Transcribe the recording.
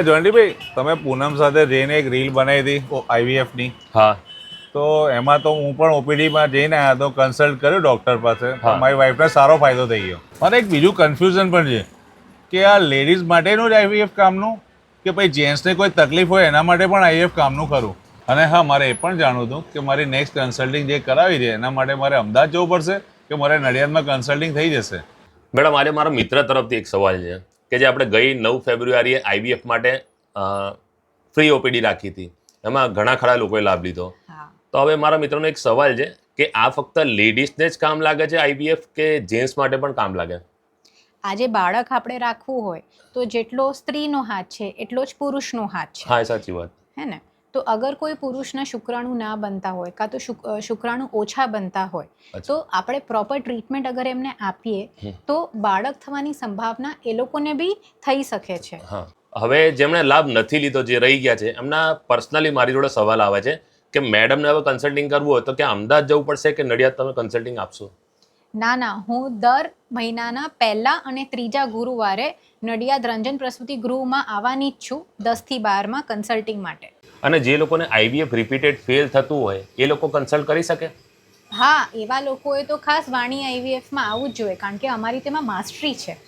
જોન્ટીભાઈ તમે પૂનમ સાથે જઈને એક રીલ બનાવી હતી આઈવીએફની હા. તો એમાં તો હું પણ ઓપીડીમાં જઈને આવ્યા તો કન્સલ્ટ કર્યો ડૉક્ટર પાસે. મારી વાઈફને સારો ફાયદો થઈ ગયો. મને એક બીજું કન્ફ્યુઝન પણ છે કે આ લેડીઝ માટેનું જ આઈવીએફ કામનું? કે પછી જેન્ટ્સને કોઈ તકલીફ હોય એના માટે પણ આઈવીએફ કામનું ખરું? અને હા મારે એ પણ જાણવું હતું કે મારી નેક્સ્ટ કન્સલ્ટિંગ જે કરાવી છે એના માટે મારે અમદાવાદ જવું પડશે કે મારે નડિયાદમાં કન્સલ્ટિંગ થઈ જશે? મેડમ આજે મારા મિત્ર તરફથી એક સવાલ છે. કે જે આપણે ગઈ નવ ફેબ્રુઆરીએ આઈવીએફ માટે ફ્રી ઓપીડી રાખી હતી. એમાં ઘણા ખરા લોકોએ લાભ લીધો. તો હવે મારા મિત્રનો એક સવાલ છે કે આ ફક્ત લેડીઝને જ કામ લાગે છે આઈવીએફ કે જેન્ટ્સ માટે પણ કામ લાગે? આજે બાળક આપણે રાખવું હોય તો જેટલો સ્ત્રીનો હાથ છે એટલો જ પુરુષનો હાથ છે. હા સાચી વાત. હે ને? તો અગર કોઈ પુરુષના શુક્રાણુ ના બનતા હોય કાં તો શુક- શુક્રાણુ ઓછા બનતા હોય તો આપણે પ્રોપર ટ્રીટમેન્ટ અગર એમને આપીએ તો બાળક થવાની સંભાવના એ લોકોને બી થઈ શકે છે. હવે જેમણે લાભ નથી લીધો જે રહી ગયા છે એમના પર્સનલી મારી જોડે સવાલ આવે છે કે મેડમને હવે કન્સલ્ટિંગ કરવું હોય તો કે અમદાવાદ જવું પડશે કે નડિયાદ તમે કન્સલ્ટિંગ આપશો? ના ના હું દર મહિનાના પહેલા અને ત્રીજા ગુરુવારે નડિયાદ રંજન પ્રસૂતિ ગૃહમાં આવવાની જ છું દસથી બારમાં કન્સલ્ટિંગ માટે. અને જે લોકોને આઈવીએફ રિપીટેડ ફેલ થતું હોય એ લોકો કન્સલ્ટ કરી શકે? હા એવા લોકોએ તો ખાસ વાણી આઈવીએફમાં આવવું જ જોઈએ કારણ કે અમારી તેમાં માસ્ટરી છે.